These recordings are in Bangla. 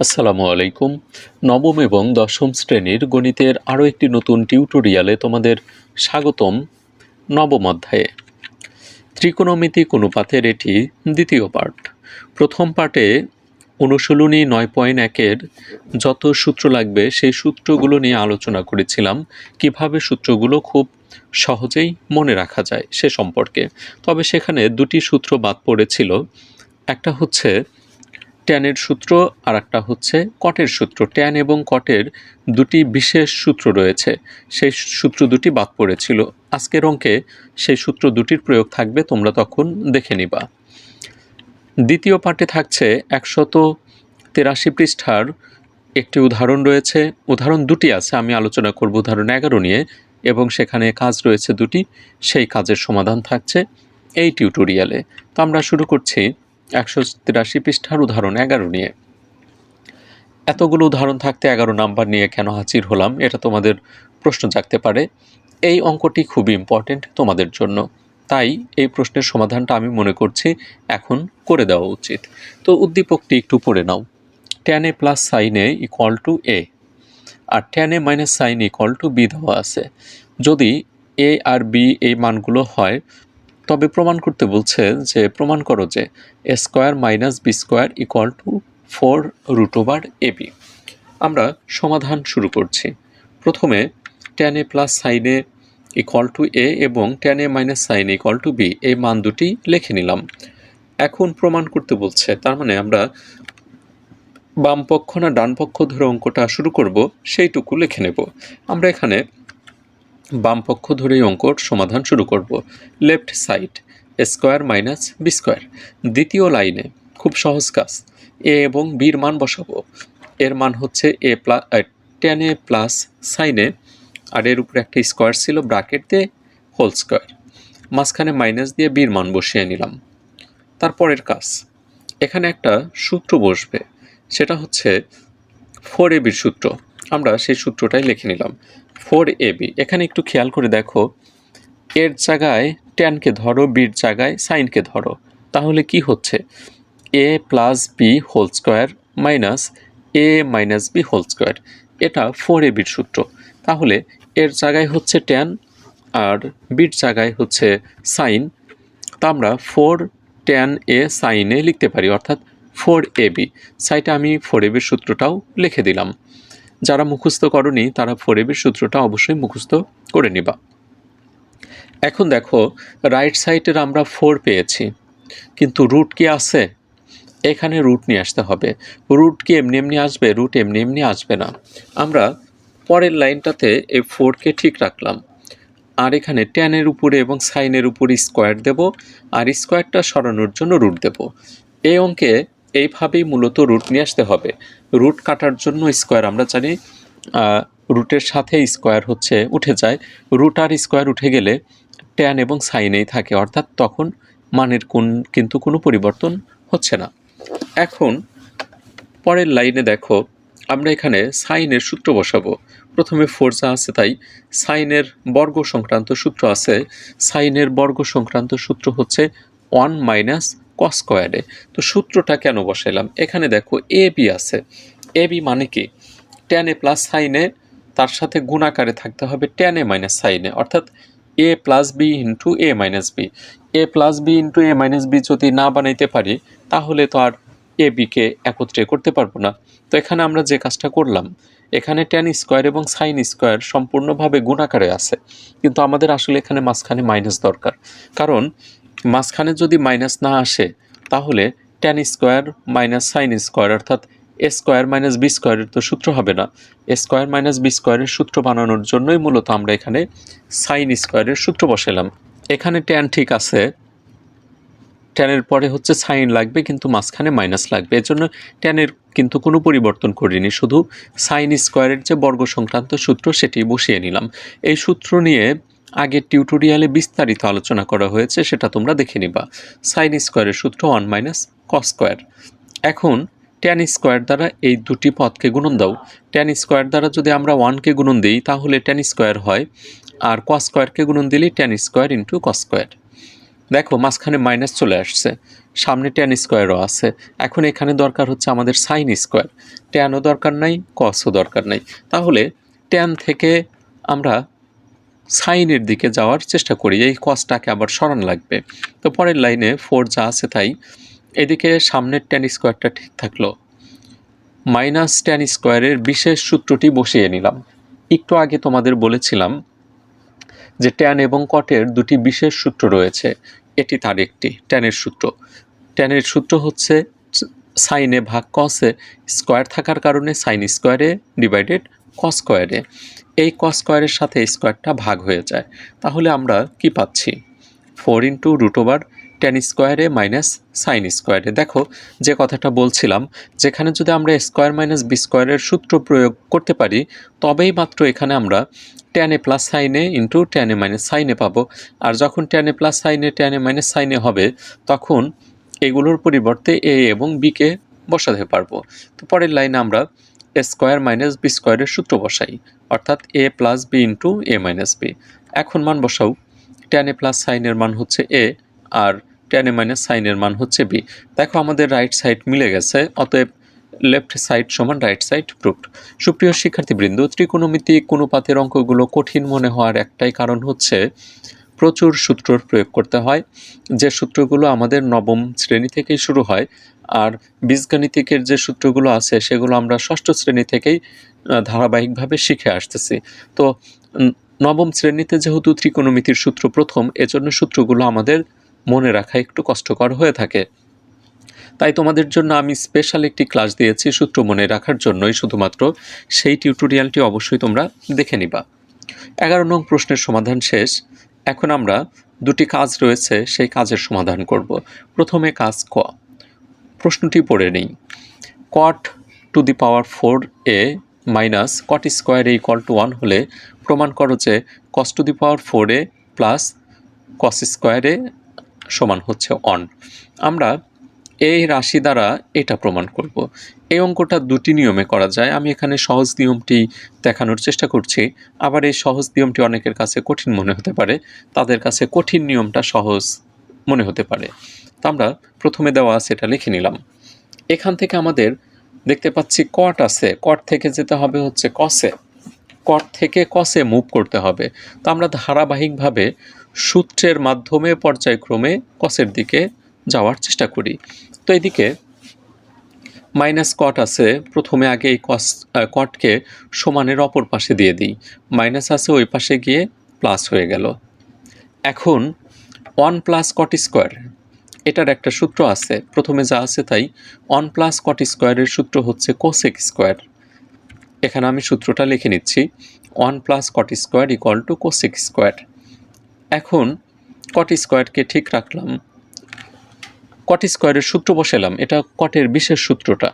আসসালামু আলাইকুম। নবম এবং দশম শ্রেণির গণিতের আরও একটি নতুন টিউটোরিয়ালে তোমাদের স্বাগতম নবম অধ্যায়ে। ত্রিকোণমিতিক অনুপাতের এটি দ্বিতীয় পার্ট প্রথম পার্টে অনুশীলনী নয় পয়েন্ট একের যত সূত্র লাগবে সেই সূত্রগুলো নিয়ে আলোচনা করেছিলাম, কীভাবে সূত্রগুলো খুব সহজেই মনে রাখা যায় সে সম্পর্কে। তবে সেখানে দুটি সূত্র বাদ পড়েছিল। একটা হচ্ছে ট্যানের সূত্র আর একটা হচ্ছে কটের সূত্র। ট্যান এবং কটের দুটি বিশেষ সূত্র রয়েছে। সেই সূত্র দুটি বাদ পড়েছিল। আজকের অঙ্কে সেই সূত্র দুটির প্রয়োগ থাকবে, তোমরা তখন দেখে নিবা। দ্বিতীয় পার্টে থাকছে একশত তেরাশি পৃষ্ঠার একটি উদাহরণ রয়েছে। উদাহরণ দুটি আছে, আমি আলোচনা করব উদাহরণ এগারো নিয়ে, এবং সেখানে কাজ রয়েছে দুটি। সেই কাজের সমাধান থাকছে এই টিউটোরিয়ালে। তো আমরা শুরু করছি। একশো তিরাশি পৃষ্ঠার উদাহরণ এগারো নিয়ে। এতগুলো উদাহরণ থাকতে এগারো নাম্বার নিয়ে কেন হাজির হলাম, এটা তোমাদের প্রশ্ন জাগতে পারে। এই অঙ্কটি খুবই ইম্পর্টেন্ট তোমাদের জন্য। তাই এই প্রশ্নের সমাধানটা আমি মনে করছি এখন করে দেওয়া উচিত। তো উদ্দীপকটি একটু পড়ে নাও। Tan A plus sine A equal to A R tan A minus sine equal to B দেওয়া আছে। যদি এ আর বি এই মানগুলো হয়, তবে প্রমাণ করতে বলছে যে, প্রমাণ করো যে A square minus B square equal to four root over A B. আমরা সমাধান শুরু করছি। প্রথমে টেন এ প্লাস সাইনে ইকুয়াল টু এ এবং tan A minus sine equal to B এই মান দুটি লিখে নিলাম। এখন প্রমাণ করতে বলছে, তার মানে আমরা বাম পক্ষ না ডান পক্ষ ধরে অঙ্কটা শুরু করব, সেইটুকু লিখে নেব। আমরা এখানে বাম পক্ষ ধরেই অঙ্কর সমাধান শুরু করব। Left side square minus B square. দ্বিতীয় লাইনে খুব সহজ কাজ। এ এবং বির মান বসাবো। এর মান হচ্ছে A plus tan A plus সাইনে আর এর উপরে একটা স্কোয়ার ছিল ব্রাকেট দিয়ে হোল স্কোয়ার। মাঝখানে মাইনাস দিয়ে বির মান বসিয়ে নিলাম। তারপরের কাজ। এখানে একটা সূত্র বসবে। সেটা হচ্ছে ফোর এ বির সূত্র। আমরা সেই সূত্রটাই লিখে নিলাম। Four A B. এখানে একটু খেয়াল করে দেখো। এর জায়গায় ট্যানকে ধরো, বির জায়গায় সাইনকে ধরো, তাহলে কি হচ্ছে? A plus B whole square minus A minus B whole square, এটা ফোর এ বির সূত্র। তাহলে এর জায়গায় হচ্ছে ট্যান আর বির জায়গায় হচ্ছে সাইন। তা আমরা ফোর ট্যান এ সাইনে লিখতে পারি, অর্থাৎ ফোর এ বি। সাইটে আমি ফোর এ বির সূত্রটাও লিখে দিলাম। যারা মুখস্থ করনি, তারা ফোর এবির সূত্রটা অবশ্যই মুখস্থ করে নিবা। এখন দেখো রাইট সাইডের আমরা ফোর পেয়েছি। কিন্তু রুট কি আছে? এখানে রুট নিয়ে আসতে হবে। রুট কি এমনি এমনি আসবে? রুট এমনি এমনি আসবে না। আমরা পরের লাইনটাতে এই ফোরকে ঠিক রাখলাম। আর এখানে ট্যানের উপরে এবং সাইনের উপরে স্কোয়ার দেব। আর স্কোয়ারটা সরানোর জন্য রুট দেব। এই অঙ্কে এইভাবেই মূলত রুট নিয়ে আসতে হবে। রুট কাটার জন্য স্কোয়ার আমরা জানি রুটের সাথে স্কোয়ার হচ্ছে, উঠে যায়। রুট আর স্কোয়ার উঠে গেলে ট্যান এবং সাইনেই থাকে, অর্থাৎ তখন মানের কোন, কিন্তু কোনো পরিবর্তন হচ্ছে না। এখন পরের লাইনে দেখো, আমরা এখানে সাইনের সূত্র বসাবো। প্রথমে ফোরজা আছে তাই সাইনের বর্গ সংক্রান্ত সূত্র আছে। সাইনের বর্গ সংক্রান্ত সূত্র হচ্ছে ওয়ান মাইনাস কস স্কোয়ারে তো সূত্রটা কেন বসাইলাম? এখানে দেখো এ বি আছে। এ বি মানে কি? ট্যান এ প্লাস সাইনে তার সাথে গুণাকারে থাকতে হবে ট্যান এ মাইনাস সাইনে অর্থাৎ A plus B into A minus B A plus B into A minus B যদি না বানাইতে পারি, তাহলে তো আর এ বিকে একত্রে করতে পারব না। তো এখানে আমরা যে কাজটা করলাম, এখানে ট্যান স্কোয়ার এবং সাইন স্কোয়ার সম্পূর্ণভাবে গুণাকারে আছে। কিন্তু আমাদের আসলে এখানে মাঝখানে মাইনাস দরকার। কারণ মাঝখানে যদি মাইনাস না আসে, তাহলে tan square minus sine square অর্থাৎ এ স্কোয়ার মাইনাস বি স্কোয়ারের তো সূত্র হবে না। এ স্কোয়ার মাইনাস বি স্কোয়ারের সূত্র বানানোর জন্যই মূলত আমরা এখানে সাইন স্কোয়ারের সূত্র বসালাম। এখানে ট্যান ঠিক আছে। ট্যানের পরে হচ্ছে সাইন লাগবে কিন্তু মাঝখানে মাইনাস লাগবে। এর জন্য ট্যানের কিন্তু কোনো পরিবর্তন করিনি। শুধু সাইন স্কোয়ারের যে বর্গ সংক্রান্ত সূত্র সেটি বসিয়ে নিলাম। এই সূত্র নিয়ে আগের টিউটোরিয়ালে বিস্তারিত আলোচনা করা হয়েছে, সেটা তোমরা দেখে নিবা। সাইন স্কোয়ারের সূত্র ওয়ান মাইনাস কস স্কোয়ার। এখন ট্যান স্কোয়ার দ্বারা এই দুটি পদকে গুণন দাও। ট্যান স্কোয়ার দ্বারা যদি আমরা ওয়ানকে গুণন দিই, তাহলে ট্যান স্কোয়ার হয়। আর কস স্কোয়ারকে গুণন দিলেই tan square into cos square দেখো, মাঝখানে মাইনাস চলে আসছে। সামনে ট্যান স্কোয়ারও আছে। এখন এখানে দরকার হচ্ছে আমাদের সাইন স্কোয়ার ট্যানও দরকার নাই কসও দরকার নাই। তাহলে ট্যান থেকে আমরা সাইনের দিকে যাওয়ার চেষ্টা করি। এই কসটাকে আবার সরান লাগবে। তো পরের লাইনে ফোর যা আছে তাই। এদিকে সামনের ট্যান স্কোয়ারটা ঠিক থাকল। মাইনাস ট্যান স্কোয়ারের বিশেষ সূত্রটি বসিয়ে নিলাম। একটু আগে তোমাদের বলেছিলাম যে ট্যান এবং কটের দুটি বিশেষ সূত্র রয়েছে। এটি তার একটি ট্যানের সূত্র। ট্যানের সূত্র হচ্ছে সাইনে ভাগ কসে স্কোয়ার থাকার কারণে সাইন স্কোয়ারে ডিভাইডেড কস স্কোয়ারে এই কস স্কোয়ারের সাথে স্কোয়ারটা ভাগ হয়ে যায়। তাহলে আমরা কি পাচ্ছি? Four into root over tan স্কোয়ারে মাইনাস সাইন স্কোয়ারে দেখো, যে কথাটা বলছিলাম, যেখানে যদি আমরা স্কোয়ার মাইনাস বি স্কোয়ারের সূত্র প্রয়োগ করতে পারি, তবেই মাত্র এখানে আমরা টেনে প্লাস সাইনে ইন্টু টেনে মাইনাস সাইনে পাবো। আর যখন টেনে প্লাস সাইনে টেনে মাইনাস সাইনে হবে, তখন এগুলোর পরিবর্তে এ এবং বিকে বসাতে পারব। তো পরের লাইনে আমরা এ স্কোয়ার মাইনাস বি স্কোয়ারের সূত্র বসাই, অর্থাৎ A plus B into A minus B এখন মান বসাও টেন এ প্লাস সাইনের মান হচ্ছে এ আর এ মাইনাস সাইনের মান হচ্ছে বি। দেখো আমাদের রাইট সাইড মিলে গেছে, অতএব লেফট সাইড সমান রাইট সাইড প্রুফড সুপ্রিয় শিক্ষার্থীবৃন্দ ত্রিকোণমিতিক অনুপাতের অঙ্কগুলো কঠিন মনে হওয়ার একটাই কারণ হচ্ছে প্রচুর সূত্রর প্রয়োগ করতে হয়। যে সূত্রগুলো আমাদের নবম শ্রেণি থেকেই শুরু হয় আর বীজগণিতিকের যে সূত্রগুলো আছে সেগুলো আমরা ষষ্ঠ শ্রেণি থেকেই ধারাবাহিকভাবে শিখে আসতেছি। তো নবম শ্রেণীতে যেহেতু ত্রিকোণমিতির সূত্র প্রথম, এজন্য সূত্রগুলো আমাদের মনে রাখা একটু কষ্টকর হয়ে থাকে। তাই তোমাদের জন্য আমি স্পেশাল একটি ক্লাস দিয়েছি সূত্র মনে রাখার জন্যই, শুধুমাত্র সেই টিউটোরিয়ালটি অবশ্যই তোমরা দেখে নিবা। এগারো নং প্রশ্নের সমাধান শেষ। এখন আমরা দুটি কাজ রয়েছে, সেই কাজের সমাধান করব। প্রথমে কাজ ক। প্রশ্নটি পড়ে নেই। Cot to the power four A minus cot square equal to one হলে প্রমাণ করো যে cos to the power four A plus cos স্কোয়ারে সমান হচ্ছে অন আমরা এই রাশি দ্বারা এটা প্রমাণ করব। এই অঙ্কটা দুটি নিয়মে করা যায়। আমি এখানে সহজ নিয়মটি দেখানোর চেষ্টা করছি। আবার এই সহজ নিয়মটি অনেকের কাছে কঠিন মনে হতে পারে। তাদের কাছে কঠিন নিয়মটা সহজ মনে হতে পারে। তো আমরা প্রথমে দেওয়া আছে এটা লিখে নিলাম। এখান থেকে আমাদের দেখতে পাচ্ছি কট আছে। কট থেকে যেতে হবে হচ্ছে কসে কট থেকে কসে মুভ করতে হবে। তো আমরা ধারাবাহিকভাবে সূত্রের মাধ্যমে পর্যায়ক্রমে কসের দিকে যাওয়ার চেষ্টা করি। তো এদিকে মাইনাস কট আছে, প্রথমে আগে এই কস কটকে সমানের অপর পাশে দিয়ে দিই। মাইনাস আছে ওই পাশে গিয়ে প্লাস হয়ে গেল। এখন ওয়ান প্লাস কট স্কোয়ার এটার একটা সূত্র আছে। প্রথমে যা আছে তাই ওয়ান প্লাস কট স্কোয়ারের সূত্র হচ্ছে কোসেক স্কোয়ার এখানে আমি সূত্রটা লিখে নিচ্ছি। One plus cot square equal to cosec square এখন কট স্কোয়ারকে ঠিক রাখলাম। কট স্কোয়ারের সূত্র বসালাম। এটা কটের বিশেষ সূত্রটা।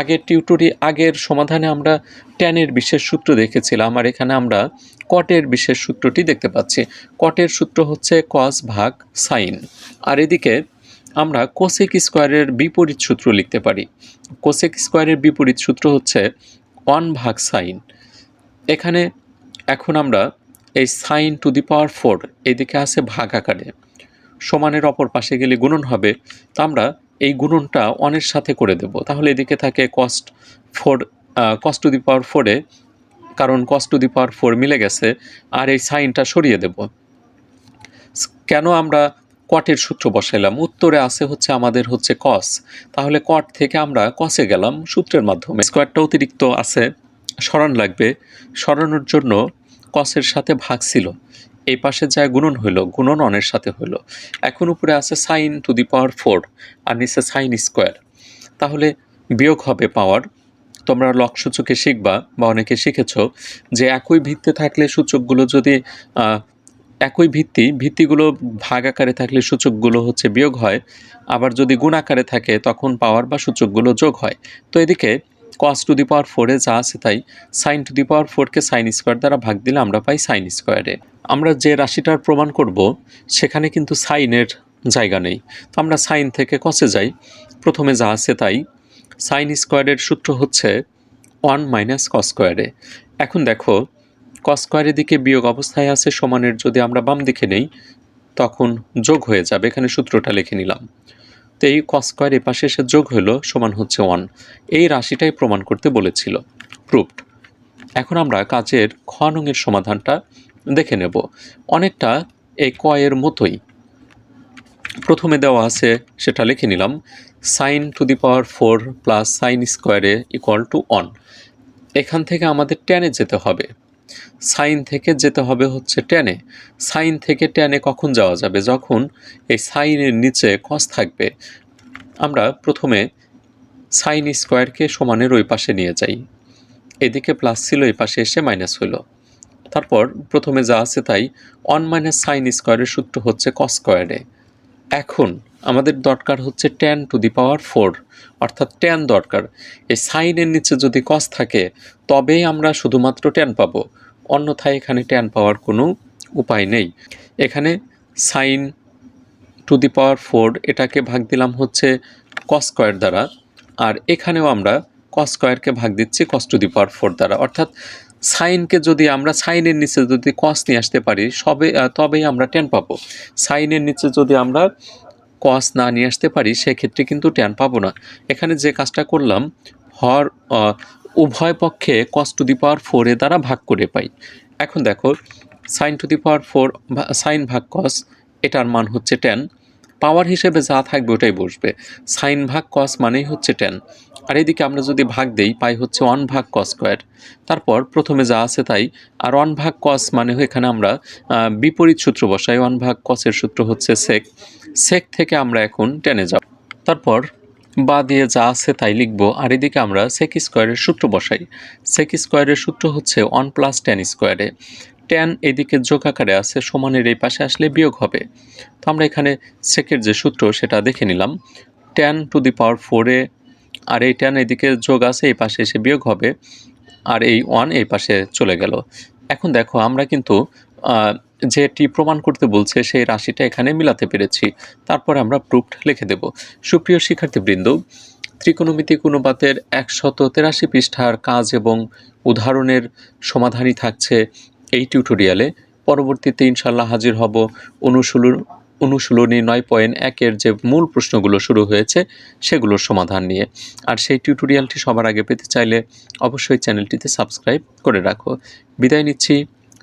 আগের টিউটোরি আগের সমাধানে আমরা ট্যানের বিশেষ সূত্র দেখেছিলাম, আর এখানে আমরা কটের বিশেষ সূত্রটি দেখতে পাচ্ছি। কটের সূত্র হচ্ছে কস ভাগ সাইন আর এদিকে আমরা কোসেক স্কোয়ারের বিপরীত সূত্র লিখতে পারি। কোসেক স্কোয়ারের বিপরীত সূত্র হচ্ছে ওয়ান ভাগ সাইন এখানে এখন আমরা এই sine to the power four এদিকে আছে ভাগ আকারে। সমানের অপর পাশে গেলে গুণন হবে, তো আমরা এই গুণনটা অনের সাথে করে দেব। তাহলে এদিকে থাকে cos four cos to the power ফোরে কারণ কস টু দি পাওয়ার ফোর মিলে গেছে, আর এই সাইনটা সরিয়ে দেব। কেন আমরা কটের সূত্র বসাইলাম? উত্তরে আছে হচ্ছে আমাদের হচ্ছে কস তাহলে কট থেকে আমরা কসে গেলাম সূত্রের মাধ্যমে। স্কোয়ারটা অতিরিক্ত আছে, সরান লাগবে। সরানোর জন্য কসের সাথে ভাগ ছিল। এই পাশে যা গুণন হইল, গুণন অনের সাথে হইল। এখন উপরে আছে sine to the power four আর নিচে সাইন স্কোয়ার। তাহলে বিয়োগ হবে পাওয়ার। তোমরা লক সূচকে শিখবা বা অনেকে শিখেছ যে একই ভিত্তি থাকলে সূচকগুলো যদি একই ভিত্তি, ভিত্তিগুলো ভাগ আকারে থাকলে সূচকগুলো হচ্ছে বিয়োগ হয়। আবার যদি গুণ আকারে থাকে তখন পাওয়ার বা সূচকগুলো যোগ হয়। তো এদিকে কস টু দি পাওয়ার ফোরে যা আছে তাই সাইন টু দি পাওয়ার ফোরকে সাইন স্কোয়ার দ্বারা ভাগ দিলে আমরা পাই সাইন স্কোয়ারে আমরা যে রাশিটার প্রমাণ করব, সেখানে কিন্তু সাইনের জায়গা নেই। তো আমরা সাইন থেকে কসে যাই। প্রথমে যা আছে তাই সাইন স্কোয়ারের সূত্র হচ্ছে ওয়ান মাইনাস কস স্কোয়ারে এখন দেখো কস স্কোয়ারের দিকে বিয়োগ অবস্থায় আছে সমানের যদি আমরা বাম দিকে নেই, তখন যোগ হয়ে যাবে। এখানে সূত্রটা লিখে নিলাম। এই কস স্কোয়ার পাশে এসে যোগ হলো সমান হচ্ছে ওয়ান। এই রাশিটাই প্রমাণ করতে বলেছিল। প্রুফড। এখন আমরা কাজের খ নংয়ের সমাধানটা দেখে নেব। অনেকটা এই ক এর মতোই। প্রথমে দেওয়া আছে, সেটা লিখে নিলাম sine to the power four plus sine স্কোয়ারে ইকুয়াল টু ওয়ান এখান থেকে আমাদের টেনে যেতে হবে। সাইন থেকে যেতে হবে হচ্ছে টেনে। সাইন থেকে টেনে কখন যাওয়া যাবে? যখন এই সাইনের নিচে কস থাকবে, আমরা প্রথমে সাইন স্কোয়ারকে সমানের ওই পাশে নিয়ে যাই। এদিকে প্লাস ছিল, এই পাশে এসে মাইনাস হলো। তারপর প্রথমে যা আছে তাই ওয়ান মাইনাস সাইন স্কোয়ারের সূত্র হচ্ছে কস স্কোয়ারে এখন আমাদের দরকার হচ্ছে tan to the power four অর্থাৎ টেন দরকার। এই সাইনের নিচে যদি কস থাকে, তবেই আমরা শুধুমাত্র টেন পাবো। অন্যথায় এখানে টেন পাওয়ার কোনো উপায় নেই। এখানে sine to the power four এটাকে ভাগ দিলাম হচ্ছে কস স্কোয়ার দ্বারা, আর এখানেও আমরা কস স্কোয়ারকে ভাগ দিচ্ছি কস টু দি পাওয়ার ফোর দ্বারা। অর্থাৎ সাইনকে যদি আমরা সাইনের নিচে যদি কস নিয়ে আসতে পারি, সবে তবেই আমরা টেন পাবো। সাইনের নিচে যদি আমরা কস না নিয়ে আসতে পারি, সেক্ষেত্রে কিন্তু টেন পাবো না। এখানে যে কাজটা করলাম হর উভয় পক্ষে কস টু দি পাওয়ার ফোরে দ্বারা ভাগ করে পাই। এখন দেখো sine to the power four sine ভাগ কস এটার মান হচ্ছে টেন পাওয়ার হিসেবে যা থাকবে ওটাই বসবে। সাইন ভাগ কস মানেই হচ্ছে টেন আর এদিকে আমরা যদি ভাগ দেই, পাই হচ্ছে ওয়ান ভাগ কস স্কোয়ার তারপর প্রথমে যা আছে তাই। আর ওয়ান ভাগ কস মানে এখানে আমরা বিপরীত সূত্র বসাই। ওয়ান ভাগ কসের সূত্র হচ্ছে সেক সেক থেকে আমরা এখন টেনে যাব। তারপর বা দিয়ে যা আছে তাই লিখব। আর এদিকে আমরা সেক স্কোয়ারের সূত্র বসাই। সেক স্কোয়ারের সূত্র হচ্ছে ওয়ান প্লাস টেন স্কোয়ারে টেন এদিকে যোগ আকারে আছে, সমানের এই পাশে আসলে বিয়োগ হবে। তো আমরা এখানে সেকের যে সূত্র, সেটা দেখে নিলাম। টেন টু দি পাওয়ার ফোরে আর এই টেন এদিকে যোগ আছে, এই পাশে এসে বিয়োগ হবে। আর এই ওয়ান এই পাশে চলে গেল। এখন দেখো, আমরা কিন্তু যেটি প্রমাণ করতে বলছে সেই রাশিটা এখানে মিলাতে পেরেছি। তারপর আমরা প্রুফড লিখে দেব। সুপ্রিয় শিক্ষার্থীবৃন্দ, ত্রিকোণমিতিক অনুপাতের একশত তেরাশি পৃষ্ঠার কাজ এবং উদাহরণের সমাধানই থাকছে এই টিউটোরিয়ালে পরবর্তীতে ইনশাল্লাহ হাজির হব অনুশীলন, অনুশীলনী নয় পয়েন্ট একের যে মূল প্রশ্নগুলো শুরু হয়েছে, সেগুলোর সমাধান নিয়ে। আর সেই টিউটোরিয়ালটি সবার আগে পেতে চাইলে অবশ্যই চ্যানেলটিতে সাবস্ক্রাইব করে রাখো। বিদায় নিচ্ছি।